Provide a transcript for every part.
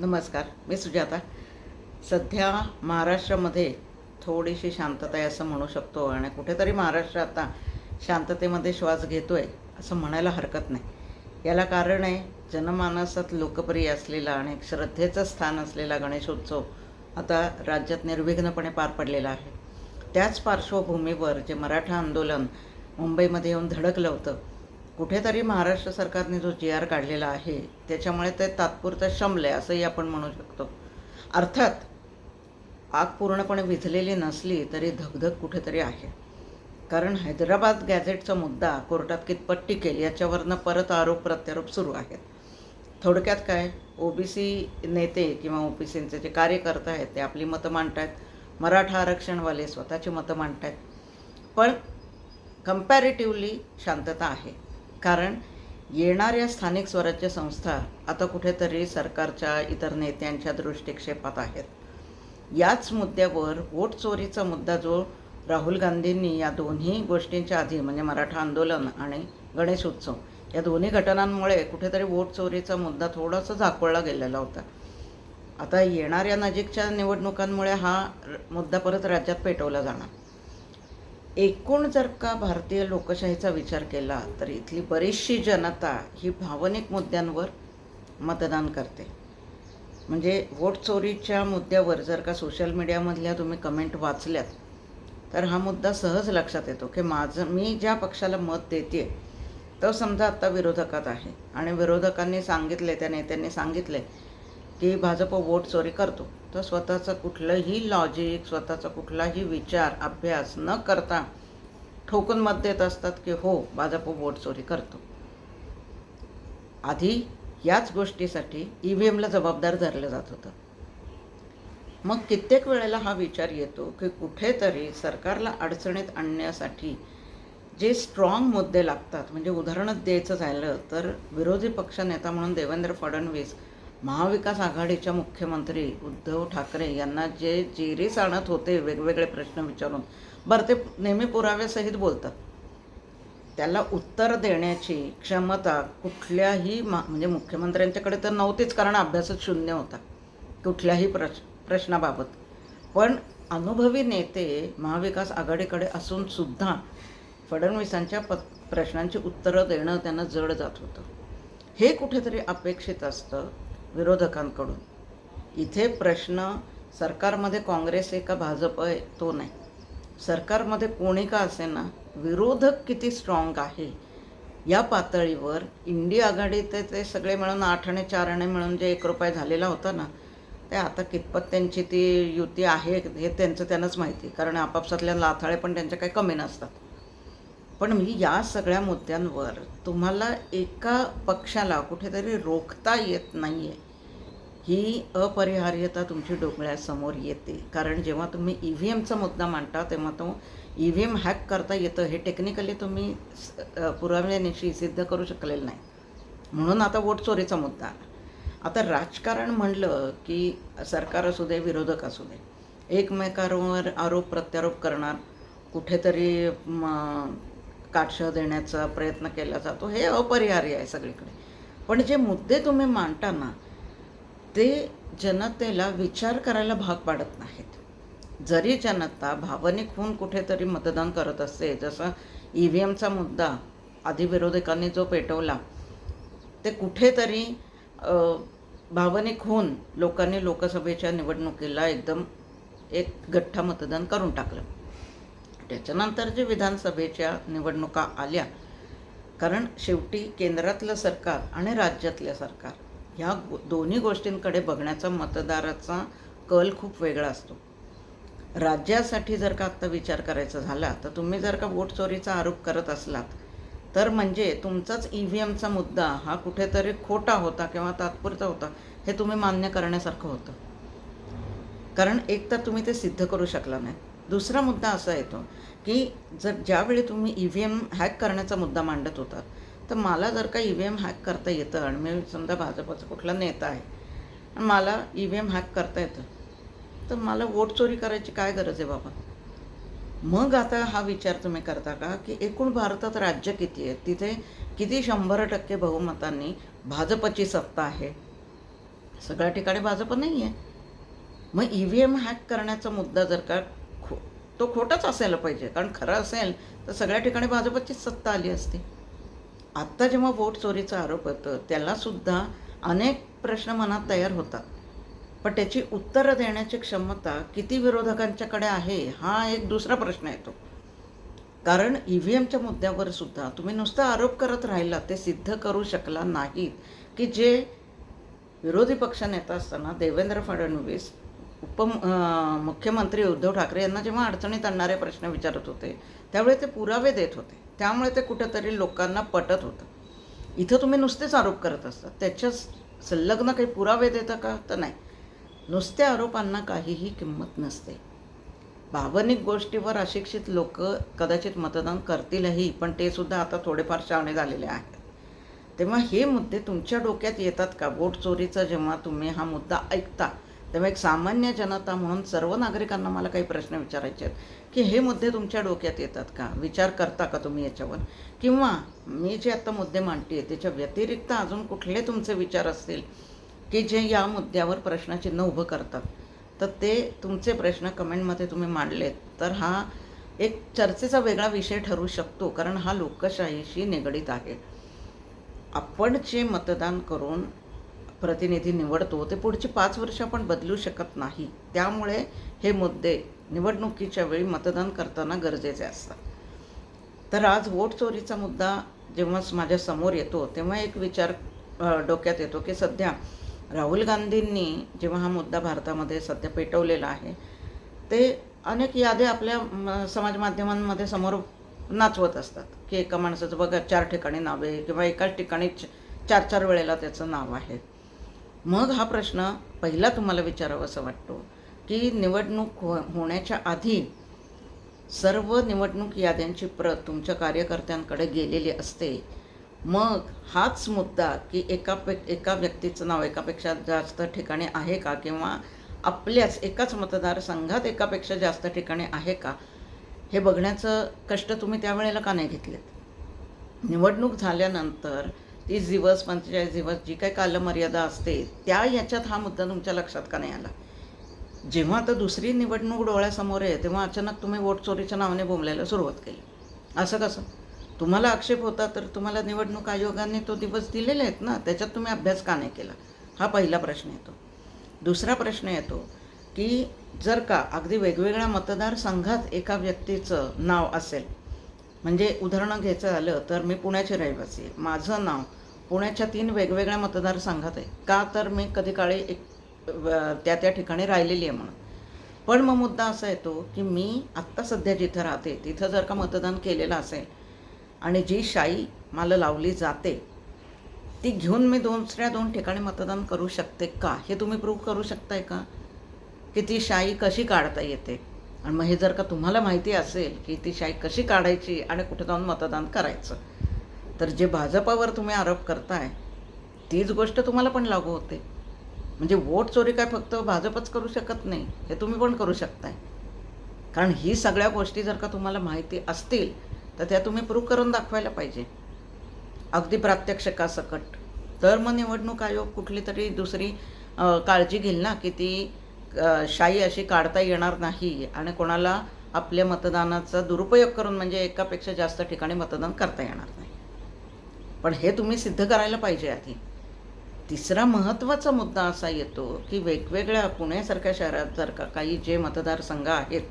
नमस्कार मी सुजाता. सध्या महाराष्ट्रामध्ये थोडीशी शांतता आहे असं म्हणू शकतो आणि कुठेतरी महाराष्ट्र आता शांततेमध्ये श्वास घेतो आहे असं म्हणायला हरकत नाही. याला कारण आहे जनमानसात लोकप्रिय असलेला आणि एक श्रद्धेचं स्थान असलेला गणेशोत्सव आता राज्यात निर्विघ्नपणे पार पडलेला आहे. त्याच पार्श्वभूमीवर जे मराठा आंदोलन मुंबईमध्ये येऊन धडकलं होतं कुठेतरी महाराष्ट्र सरकारने जो जी आर काढलेला आहे त्याच्यामुळे ते तात्पुरतं शमलं आहे असंही आपण म्हणू शकतो. अर्थात आग पूर्णपणे विझलेली नसली तरी धगधग कुठेतरी आहे. कारण हैदराबाद गॅझेटचा मुद्दा कोर्टात कितपत टिकेल याच्यावरनं परत आरोप प्रत्यारोप सुरू आहेत. थोडक्यात काय ओबीसी नेते किंवा ओबीसींचे जे कार्यकर्ते आहेत ते आपली मतं मांडत आहेत मराठा आरक्षणवाले स्वतःची मतं मांडत आहेत पण कम्पॅरेटिव्हली शांतता आहे. कारण येणाऱ्या स्थानिक स्वराज्य संस्था आता कुठेतरी सरकारच्या इतर नेत्यांच्या दृष्टिक्षेपात आहेत. याच मुद्द्यावर वोट चोरीचा मुद्दा जो राहुल गांधींनी या दोन्ही गोष्टींच्या आधी म्हणजे मराठा आंदोलन आणि गणेश उत्सव या दोन्ही घटनांमुळे कुठेतरी वोट चोरीचा मुद्दा थोडासा झाकोळला गेलेला होता. आता येणाऱ्या नजीकच्या निवडणुकांमुळे हा मुद्दा परत राज्यात पेटवला जाणार. एकूण जर का भारतीय लोकशाहीचा विचार केला तर इथली बरीचशी जनता ही भावनिक मुद्द्यांवर मतदान करते. म्हणजे वोट चोरीच्या मुद्द्यावर जर का सोशल मीडियामधल्या तुम्ही कमेंट वाचल्यात तर हा मुद्दा सहज लक्षात येतो की माझं मी ज्या पक्षाला मत देते तो समजा आत्ता विरोधकात आहे. आणि विरोधकांनी सांगितले त्या नेत्यांनी सांगितले की भाजप वोट चोरी करतो. तर स्वतःचं कुठलंही लॉजिक स्वतःचा कुठलाही विचार अभ्यास न करता ठोकून मत देत असतात की हो भाजप वोट चोरी करतो. आधी याच गोष्टीसाठी ई व्ही एमला जबाबदार धरलं जात होतं. मग कित्येक वेळेला हा विचार येतो की कुठेतरी सरकारला अडचणीत आणण्यासाठी जे स्ट्रॉंग मुद्दे लागतात म्हणजे उदाहरणच द्यायचं झालं तर विरोधी पक्षनेता म्हणून देवेंद्र फडणवीस महाविकास आघाडीच्या मुख्यमंत्री उद्धव ठाकरे यांना जे जेरीस आणत होते वेगवेगळे प्रश्न विचारून बरं ते नेहमी पुराव्यासहित बोलतात. त्याला उत्तर देण्याची क्षमता कुठल्याही मा म्हणजे मुख्यमंत्र्यांच्याकडे तर नव्हतीच कारण अभ्यासच शून्य होता कुठल्याही प्रश प्रश्नाबाबत. पण अनुभवी नेते महाविकास आघाडीकडे असून सुद्धा फडणवीसांच्या प प्रश्नांची उत्तरं देणं त्यांना जड जात होतं. हे कुठेतरी अपेक्षित असतं. विरोधकांकडून. इथे प्रश्न सरकारमध्ये काँग्रेस आहे का भाजप आहे तो नाही. सरकारमध्ये कोणी का असे ना विरोधक किती स्ट्रॉंग आहे या पातळीवर इंडिया आघाडी ते ते सगळे मिळून आठ आणि चार आणि मिळून जे एक रुपये झालेला होता ना ते आता कितपत त्यांची ती युती आहे हे त्यांचं त्यांनाच माहिती कारण आपापसातल्या लाथाळे पण त्यांच्या काही कमी नसतात. पण मी या सगळ्या मुद्द्यांवर तुम्हाला एका पक्षाला कुठेतरी रोखता येत नाही आहे ही अपरिहार्यता तुमची डोकळ्यासमोर येते. कारण जेव्हा तुम्ही ई व्ही एमचा मुद्दा मांडता तेव्हा तो ई व्ही एम हॅक करता येतं. हे टेक्निकली तुम्ही स- पुराव्यानिशी सिद्ध करू शकलेलं नाही. म्हणून आता वोट चोरीचा मुद्दा आला. आता राजकारण म्हणलं की सरकार असू दे विरोधक असू दे एकमेकांवर आरोप प्रत्यारोप करणार कुठेतरी म, काटशह देण्याचा प्रयत्न केला जातो हे अपरिहार्य आहे सगळीकडे. पण जे मुद्दे तुम्ही मांडता ना ते जनतेला विचार करायला भाग पाडत नाहीत. जरी जनता भावनिक होऊन कुठेतरी मतदान करत असते जसं ई व्ही एमचा मुद्दा आधी विरोधकांनी जो पेटवला ते कुठेतरी भावनिक होऊन लोकांनी लोकसभेच्या निवडणुकीला एकदम एक गठ्ठा मतदान करून टाकलं. त्याच्यानंतर जे विधानसभेच्या निवडणुका आल्या कारण शेवटी केंद्रातलं सरकार आणि राज्यातलं सरकार ह्या गो दोन्ही गोष्टींकडे बघण्याचा मतदाराचा कल खूप वेगळा असतो. राज्यासाठी जर का आत्ता विचार करायचा झाला तर तुम्ही जर का वोट चोरीचा आरोप करत असलात तर म्हणजे तुमचाच ई व्ही एमचा मुद्दा हा कुठेतरी खोटा होता किंवा तात्पुरता होता हे तुम्ही मान्य करण्यासारखं होतं. कारण एक तर तुम्ही ते सिद्ध करू शकला नाही. दुसरा मुद्दा असा येतो की जर ज्यावेळी तुम्ही ई व्ही एम हॅक करण्याचा मुद्दा मांडत होता तर मला जर का ई व्ही एम हॅक करता येतं आणि मी समजा भाजपचा कुठला नेता आहे आणि मला ई व्ही एम हॅक करता येतं तर मला वोट चोरी करायची काय गरज आहे बाबा? मग आता हा विचार तुम्ही करता का की एकूण भारतात राज्य किती आहेत तिथे किती शंभर टक्के बहुमतांनी भाजपची सत्ता आहे? सगळ्या ठिकाणी भाजप नाही आहे मग ई व्ही एम हॅक करण्याचा मुद्दा जर का खो तो खोटाच असायला पाहिजे. कारण खरं असेल तर सगळ्या ठिकाणी भाजपचीच सत्ता आली असती. आत्ता जेव्हा वोट चोरीचा आरोप होतं त्यालासुद्धा अनेक प्रश्न मनात तयार होतात. पण त्याची उत्तरं देण्याची क्षमता किती विरोधकांच्याकडे आहे हा एक दुसरा प्रश्न येतो. कारण ई व्ही एमच्या मुद्द्यावर सुद्धा तुम्ही नुसतं आरोप करत राहिला ते सिद्ध करू शकला नाहीत. की जे विरोधी पक्षनेता असताना देवेंद्र फडणवीस उप मुख्यमंत्री उद्धव ठाकरे यांना जेव्हा अडचणीत आणणारे प्रश्न विचारत होते त्यावेळी ते पुरावे देत होते. त्यामुळे ते कुठेतरी लोकांना पटत होतं. इथं तुम्ही नुसतेच आरोप करत असतात. त्याच्या संलग्न काही पुरावे देता का? तर नाही. नुसत्या आरोपांना काहीही किंमत नसते. भावनिक गोष्टीवर अशिक्षित लोक कदाचित मतदान करतीलही पण ते सुद्धा आता थोडेफार शावणे झालेले आहेत. तेव्हा हे मुद्दे तुमच्या डोक्यात येतात का? वोट चोरीचा जेव्हा तुम्ही हा मुद्दा ऐकता तेव्हा एक सामान्य जनता म्हणून सर्व नागरिकांना मला काही प्रश्न विचारायचे आहेत. की हे मुद्दे तुमच्या डोक्यात येतात का? विचार करता का तुम्ही याच्यावर? किंवा मी जे आता मुद्दे मांडते त्याच्या व्यतिरिक्त अजून कुठले तुमचे विचार असतील? की जे या मुद्द्यावर प्रश्नचिन्ह उभं करतात. तर ते तुमचे प्रश्न कमेंटमध्ये तुम्ही मांडलेत. तर हा एक चर्चेचा वेगळा विषय ठरू शकतो कारण हा लोकशाहीशी निगडीत आहे. आपण जे मतदान करून प्रतिनिधी निवडतो ते पुढची पाच वर्ष आपण बदलू शकत नाही. त्यामुळे हे मुद्दे निवडणुकीच्या वेळी मतदान करताना गरजेचे असतात. तर आज वोट चोरीचा मुद्दा जेव्हा माझ्यासमोर येतो तेव्हा एक विचार डोक्यात येतो की सध्या राहुल गांधींनी जेव्हा हा मुद्दा भारतामध्ये सध्या पेटवलेला आहे ते अनेक याद्या आपल्या म, समाज माध्यमांमध्ये समोर नाचवत असतात की एका माणसाचं बघा चार ठिकाणी नाव आहे किंवा एकाच ठिकाणी चार चार वेळेला त्याचं नाव आहे. मग हा प्रश्न पहिला तुम्हाला विचारावा असं वाटतो की निवडणूक हो होण्याच्या आधी सर्व निवडणूक याद्यांची प्रत तुमच्या कार्यकर्त्यांकडे गेलेली असते. मग हाच मुद्दा की एका पे एका व्यक्तीचं नाव एकापेक्षा जास्त ठिकाणी आहे का? किंवा आपल्याच एकाच मतदारसंघात एकापेक्षा जास्त ठिकाणी आहे का? हे बघण्याचं कष्ट तुम्ही त्यावेळेला का नाही घेतलेत? निवडणूक झाल्यानंतर तीस दिवस पंचेचाळीस दिवस जी काही कालमर्यादा असते त्या याच्यात हा मुद्दा तुमच्या लक्षात का नाही आला? जेव्हा आता दुसरी निवडणूक डोळ्यासमोर आहे तेव्हा अचानक तुम्ही वोट चोरीच्या नावाने बोंबलायला सुरुवात केली. असं कसं? तुम्हाला आक्षेप होता तर तुम्हाला निवडणूक आयोगाने तो दिवस दिलेले आहेत ना त्याच्यात तुम्ही अभ्यास का नाही केला? हा पहिला प्रश्न येतो. दुसरा प्रश्न येतो की जर का अगदी वेगवेगळ्या मतदारसंघात एका व्यक्तीचं नाव असेल म्हणजे उदाहरणं घ्यायचं झालं तर मी पुण्याचे रहिवासी आहे. माझं नाव पुण्याच्या तीन वेगवेगळ्या मतदारसंघात आहे. का तर मी कधी काळी एक त्या त्या ठिकाणी राहिलेली आहे म्हणून. पण मग मुद्दा असा येतो की मी आत्ता सध्या जिथं राहते तिथं जर का मतदान केलेलं असेल आणि जी शाई मला लावली जाते ती घेऊन मी दुसऱ्या दोन ठिकाणी मतदान करू शकते का? हे तुम्ही प्रूव्ह करू शकताय का? की ती शाई कशी काढता येते? आणि मग हे जर का तुम्हाला माहिती असेल की ती शाई कशी काढायची आणि कुठे जाऊन मतदान करायचं? तर जे भाजपावर तुम्ही आरोप करताय तीच गोष्ट तुम्हाला पण लागू होते. म्हणजे वोट चोरी काय फक्त भाजपच करू शकत नाही हे तुम्ही पण करू शकताय. कारण ही सगळ्या गोष्टी जर का तुम्हाला माहिती असतील तर त्या तुम्ही प्रूव्ह करून दाखवायला पाहिजे. अगदी प्रात्यक्षिकासकट. तर मग निवडणूक आयोग कुठली तरी दुसरी काळजी घेईल ना की ती शाई अशी काढता येणार नाही आणि कोणाला आपल्या मतदानाचा दुरुपयोग करून म्हणजे एकापेक्षा जास्त ठिकाणी मतदान करता येणार नाही. पण हे तुम्ही सिद्ध करायला पाहिजे आधी. तिसरा महत्त्वाचा मुद्दा असा येतो की वेगवेगळ्या पुण्यासारख्या शहरात जर का काही जे मतदारसंघ आहेत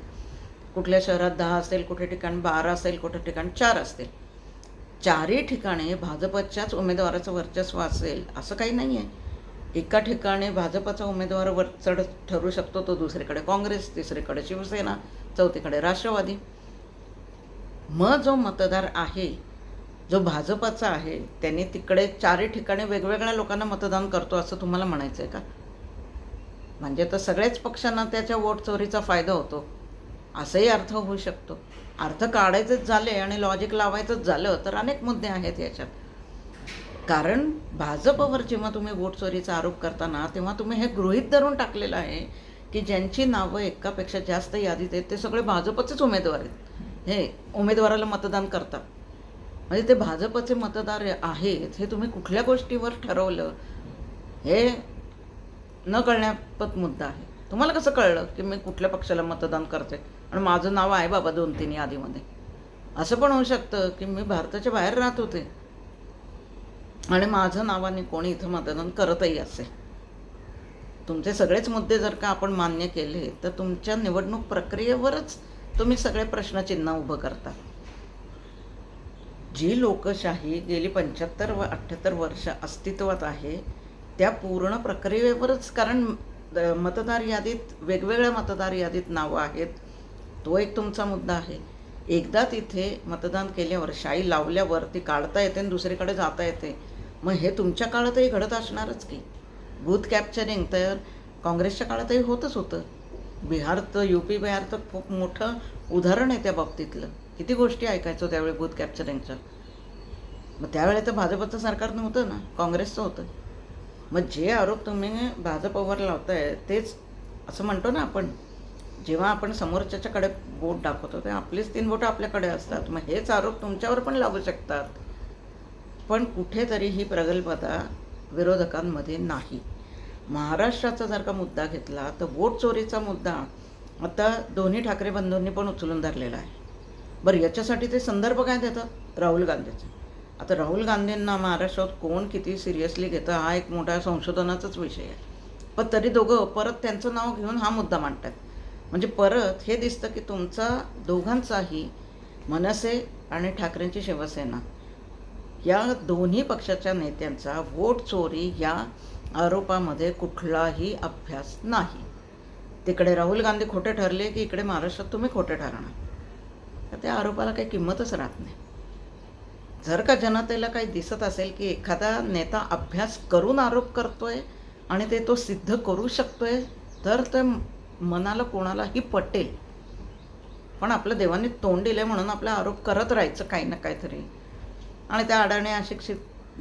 कुठल्या शहरात दहा असेल कुठे ठिकाणी बारा असेल कुठे ठिकाणी चार असतील चारही ठिकाणी भाजपच्याच उमेदवाराचं वर्चस्व असेल असं काही नाही आहे एका ठिकाणी भाजपचा उमेदवार वर चढ ठरू शकतो तो दुसरीकडे काँग्रेस तिसरीकडे शिवसेना चौथीकडे राष्ट्रवादी. मग जो मतदार आहे जो भाजपाचा आहे त्यांनी तिकडे चारही ठिकाणी वेगवेगळ्या लोकांना मतदान करतो असं तुम्हाला म्हणायचं आहे का? म्हणजे तर सगळ्याच पक्षांना त्याच्या वोट चोरीचा फायदा होतो. असंही अर्थ होऊ शकतो. अर्थ काढायचेच झाले आणि लॉजिक लावायचंच झालं तर अनेक मुद्दे आहेत याच्यात. कारण भाजपवर जेव्हा तुम्ही वोट चोरीचा आरोप करताना तेव्हा तुम्ही हे गृहीत धरून टाकलेलं आहे की ज्यांची नावं एकापेक्षा जास्त यादीत आहेत ते सगळे भाजपचेच उमेदवार आहेत. हे उमेदवाराला मतदान करतात. म्हणजे ते भाजपचे मतदार आहेत हे तुम्ही कुठल्या गोष्टीवर ठरवलं हे न कळण्यापत मुद्दा आहे. तुम्हाला कसं कळलं की मी कुठल्या पक्षाला मतदान करते? आणि माझं नाव आहे बाबा दोन तीन यादीमध्ये. असं पण होऊ शकतं की मी भारताच्या बाहेर राहत होते. आणि माझं नावाने कोणी इथं मतदान करतही असे. तुमचे सगळेच मुद्दे जर का आपण मान्य केले तर तुमच्या निवडणूक प्रक्रियेवरच तुम्ही सगळे प्रश्नचिन्ह उभं करता. जी लोकशाही गेली पंच्याहत्तर व अठ्ठ्याहत्तर वर्ष अस्तित्वात आहे त्या पूर्ण प्रक्रियेवरच कारण मतदार यादीत वेगवेगळ्या मतदार यादीत नावं आहेत. तो एक तुमचा मुद्दा आहे. एकदा तिथे मतदान केल्यावर शाई लावल्यावर ती काढता येते आणि दुसरीकडे जाता येते. मग हे तुमच्या काळातही घडत असणारच की. बूथ कॅप्चरिंग तर काँग्रेसच्या काळातही होतच होतं. बिहार तर यू पी बिहार तर खूप मोठं उदाहरण आहे त्या बाबतीतलं. किती गोष्टी ऐकायचो त्यावेळी बूथ कॅप्चरिंगच्या मग त्यावेळे तर भाजपचं सरकार नव्हतं ना काँग्रेसचं होतं. मग जे आरोप तुम्ही भाजपवर लावताय तेच असं म्हणतो ना आपण जेव्हा आपण समोरच्याच्याकडे बोट दाखवतो ते आपलीच तीन बोटं आपल्याकडे असतात. मग हेच आरोप तुमच्यावर पण लागू शकतात. पण कुठेतरी ही प्रगल्भता विरोधकांमध्ये नाही. महाराष्ट्राचा जर का मुद्दा घेतला तर वोट चोरीचा मुद्दा आता दोन्ही ठाकरे बंधूंनी पण उचलून धरलेला आहे. बरं याच्यासाठी ते संदर्भ काय देतात राहुल गांधीचे. आता राहुल गांधींना महाराष्ट्रात कोण किती सिरियसली घेतं हा एक मोठा संशोधनाचाच विषय आहे. पण तरी दोघं परत त्यांचं नाव घेऊन हा मुद्दा मांडतात म्हणजे परत हे दिसतं की तुमचा दोघांचाही मनसे आणि ठाकरेंची शिवसेना या दोन्ही पक्षाच्या नेत्यांचा वोट चोरी या आरोपामध्ये कुठलाही अभ्यास नाही. तिकडे राहुल गांधी खोटे ठरले की इकडे महाराष्ट्रात तुम्ही खोटे ठरणार. तर त्या आरोपाला काही किंमतच राहत नाही. जर का जनतेला काही दिसत असेल की एखादा नेता अभ्यास करून आरोप करतोय आणि ते तो सिद्ध करू शकतोय तर ते मनाला कोणालाही पटेल. पण आपल्या देवाने तोंड दिलं म्हणून आपला आरोप करत राहायचं काही ना काहीतरी. आणि त्या अडाणे अशिक्षित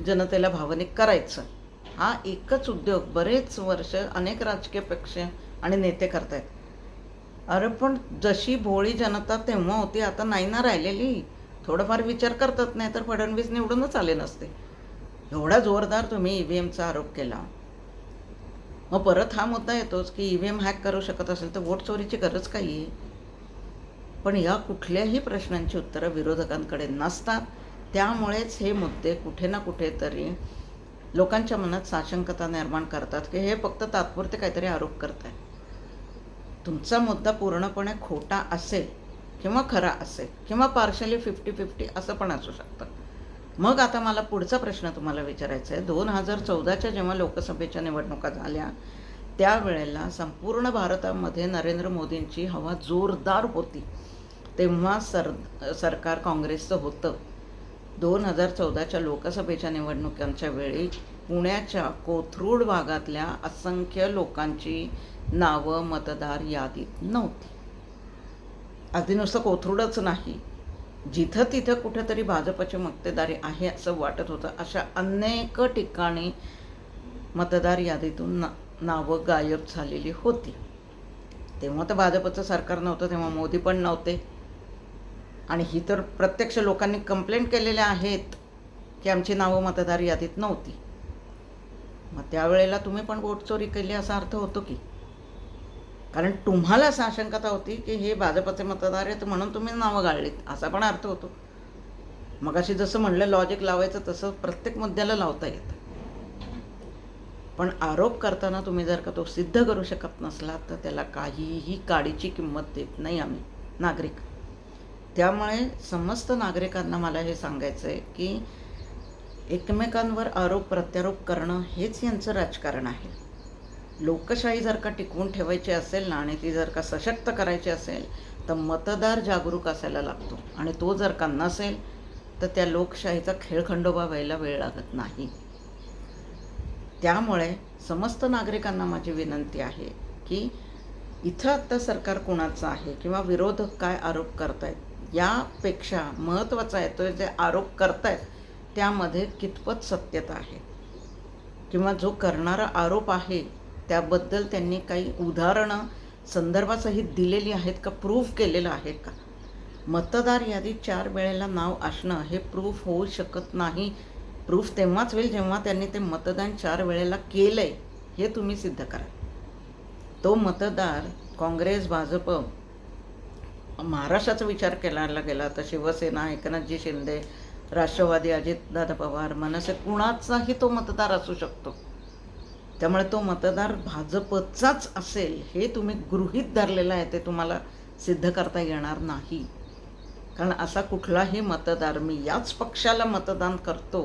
जनतेला भावनिक करायचं. हा एकच उद्योग बरेच वर्ष अनेक राजकीय पक्ष आणि नेते करतायत. अरे पण जशी भोळी जनता तेव्हा होती आता नाही ना राहिलेली. थोडंफार विचार करतात नाही तर फडणवीस निवडूनच आले नसते. एवढा जोरदार तुम्ही ई व्ही एमचा आरोप केला. मग परत हा मुद्दा येतोच की ई व्ही एम हॅक करू शकत असेल तर वोट चोरीची गरज काही आहे? पण या कुठल्याही प्रश्नांची उत्तरं विरोधकांकडे नसतात. त्यामुळेच हे मुद्दे कुठे ना कुठेतरी लोकांच्या मनात साशंकता निर्माण करतात की हे फक्त तात्पुरते काहीतरी आरोप करताय तुमचा मुद्दा पूर्णपणे खोटा असेल किंवा खरा असेल किंवा पार्शली फिफ्टी फिफ्टी असं पण असू शकतं. मग आता मला पुढचा प्रश्न तुम्हाला विचारायचा आहे. दोन हजार चौदाच्या जेव्हा लोकसभेच्या निवडणुका झाल्या त्यावेळेला संपूर्ण भारतामध्ये नरेंद्र मोदींची हवा जोरदार होती. तेव्हा सर सरकार काँग्रेसचं होतं. दोन हजार चौदाच्या लोकसभेच्या निवडणुकांच्या वेळी पुण्याच्या कोथरूड भागातल्या असंख्य लोकांची नावं मतदार यादीत नव्हती. अगदी नुसतं कोथरूडच नाही. जिथं तिथं कुठेतरी भाजपची मक्तेदारी आहे असं वाटत होतं. अशा अनेक ठिकाणी मतदार यादीतून ना नावं गायब झालेली होती. तेव्हा तर भाजपचं सरकार नव्हतं तेव्हा मोदी पण नव्हते. आणि ही तर प्रत्यक्ष लोकांनी कंप्लेंट केलेल्या आहेत की आमची नावं मतदार यादीत नव्हती. मग त्यावेळेला तुम्ही पण वोट चोरी केली असा अर्थ होतो की? कारण तुम्हाला असा आशंकता होती की हे भाजपचे मतदार आहेत म्हणून तुम्ही नावं गाळलीत असा पण अर्थ होतो. मग अशी जसं म्हणलं लॉजिक लावायचं तसं प्रत्येक मुद्द्याला लावता येतं. पण आरोप करताना तुम्ही जर का तो सिद्ध करू शकत नसला तर त्याला काहीही काडीची किंमत देत नाही आम्ही नागरिक. त्यामुळे समस्त नागरिकांना मला हे सांगायचं आहे की एकमेकांवर आरोप प्रत्यारोप करणं हेच यांचं राजकारण आहे. लोकशाही जर का टिकवून ठेवायची असेल ना आणि ती जर का सशक्त करायची असेल तर मतदार जागरूक असायला लागतो. आणि तो जर का नसेल तर त्या लोकशाहीचा खेळखंडोबा व्हायला वेळ लागत नाही. त्यामुळे समस्त नागरिकांना माझी विनंती आहे की इथं आत्ता सरकार कोणाचं आहे किंवा विरोधक काय आरोप करतायत यापेक्षा महत्त्वाचा आहे तो जे आरोप करतायत त्यामध्ये कितपत सत्यता आहे? किंवा जो करणारा आरोप आहे त्याबद्दल त्यांनी काही उदाहरणं संदर्भासहित दिलेली आहेत का? प्रूफ केलेलं आहे का? मतदार यादीत चार वेळेला नाव असणं हे प्रूफ होऊ शकत नाही. प्रूफ तेव्हाच होईल जेव्हा त्यांनी ते मतदान चार वेळेला केलं आहे हे तुम्ही सिद्ध करा. तो मतदार काँग्रेस भाजप महाराष्ट्राचा विचार केला गेला तर शिवसेना एकनाथजी शिंदे राष्ट्रवादी अजितदादा पवार मनसे कुणाचाही तो मतदार असू शकतो. त्यामुळे तो मतदार भाजपचाच असेल हे तुम्ही गृहीत धरलेलं आहे ते तुम्हाला सिद्ध करता येणार नाही. कारण असा कुठलाही मतदार मी याच पक्षाला मतदान करतो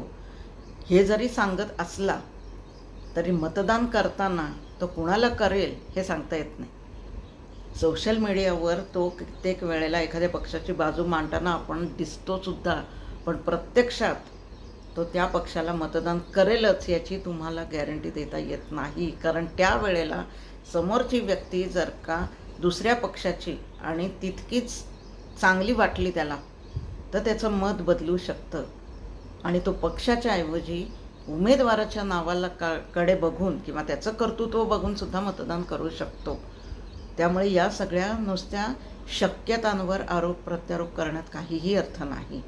हे जरी सांगत असला तरी मतदान करताना तो कुणाला करेल हे सांगता येत नाही. सोशल मीडियावर तो कित्येक वेळेला एखाद्या पक्षाची बाजू मांडताना आपण दिसतोसुद्धा पण प्रत्यक्षात तो त्या पक्षाला मतदान करेलच याची तुम्हाला गॅरंटी देता येत नाही. कारण त्यावेळेला समोरची व्यक्ती जर का दुसऱ्या पक्षाची आणि तितकीच चांगली वाटली त्याला तर त्याचं मत बदलू शकतं. आणि तो पक्षाच्या ऐवजी उमेदवाराच्या नावाला का कडे बघून किंवा त्याचं कर्तृत्व बघूनसुद्धा मतदान करू शकतो. त्यामुळे या सगळ्या नुसत्या शक्यतांवर आरोप प्रत्यारोप करण्यात काहीही अर्थ नाही.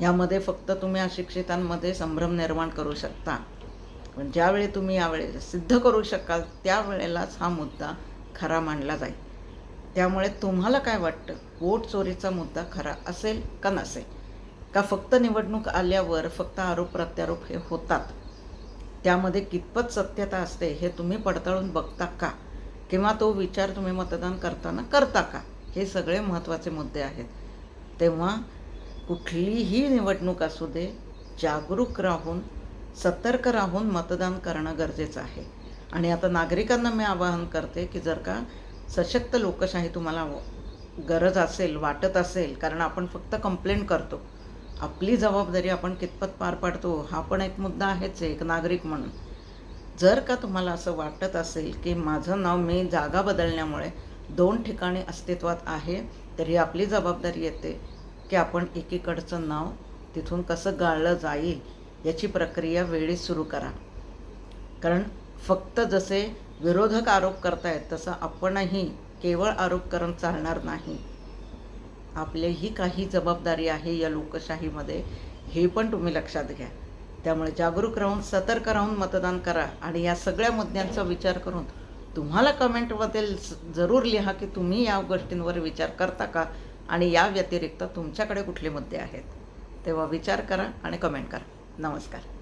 यामध्ये फक्त तुम्ही अशिक्षितांमध्ये संभ्रम निर्माण करू शकता. पण ज्यावेळी तुम्ही यावेळी सिद्ध करू शकाल त्यावेळेलाच हा मुद्दा खरा मानला जाईल. त्यामुळे तुम्हाला काय वाटतं? वोट चोरीचा मुद्दा खरा असेल का नसेल? का फक्त निवडणूक आल्यावर फक्त आरोप प्रत्यारोप हे होतात? त्यामध्ये कितपत सत्यता असते हे तुम्ही पडताळून बघता का? किंवा तो विचार तुम्ही मतदान करताना करता का? हे सगळे महत्त्वाचे मुद्दे आहेत. तेव्हा कुठलीही निवडणूक असू दे जागरूक राहून सतर्क राहून मतदान करणं गरजेचं आहे. आणि आता नागरिकांना मी आवाहन करते की जर का सशक्त लोकशाही तुम्हाला गरज असेल वाटत असेल कारण आपण फक्त कंप्लेंट करतो. आपली जबाबदारी आपण कितपत पार पाडतो हा पण एक मुद्दा आहेच एक नागरिक म्हणून. जर का तुम्हाला असं वाटत असेल की माझं नाव मी जागा बदलण्यामुळे दोन ठिकाणी अस्तित्वात आहे तर ही आपली जबाबदारी येते. की आपण एकीकडचं नाव तिथून कसं गाळलं जाईल याची प्रक्रिया वेळीच सुरू करा. कारण फक्त जसे विरोधक आरोप करतायत तसं आपणही केवळ आरोप करून चालणार नाही. आपलीही काही जबाबदारी आहे या लोकशाहीमध्ये हे पण तुम्ही लक्षात घ्या. त्यामुळे जागरूक राहून सतर्क राहून मतदान करा आणि या सगळ्या मुद्द्यांचा विचार करून तुम्हाला कमेंटमध्ये जरूर लिहा की तुम्ही या गोष्टींवर विचार करता का? आणि या व्यतिरिक्त तुमच्याकडे कुठले मुद्दे आहेत तेव्हा विचार करा आणि कमेंट करा. नमस्कार.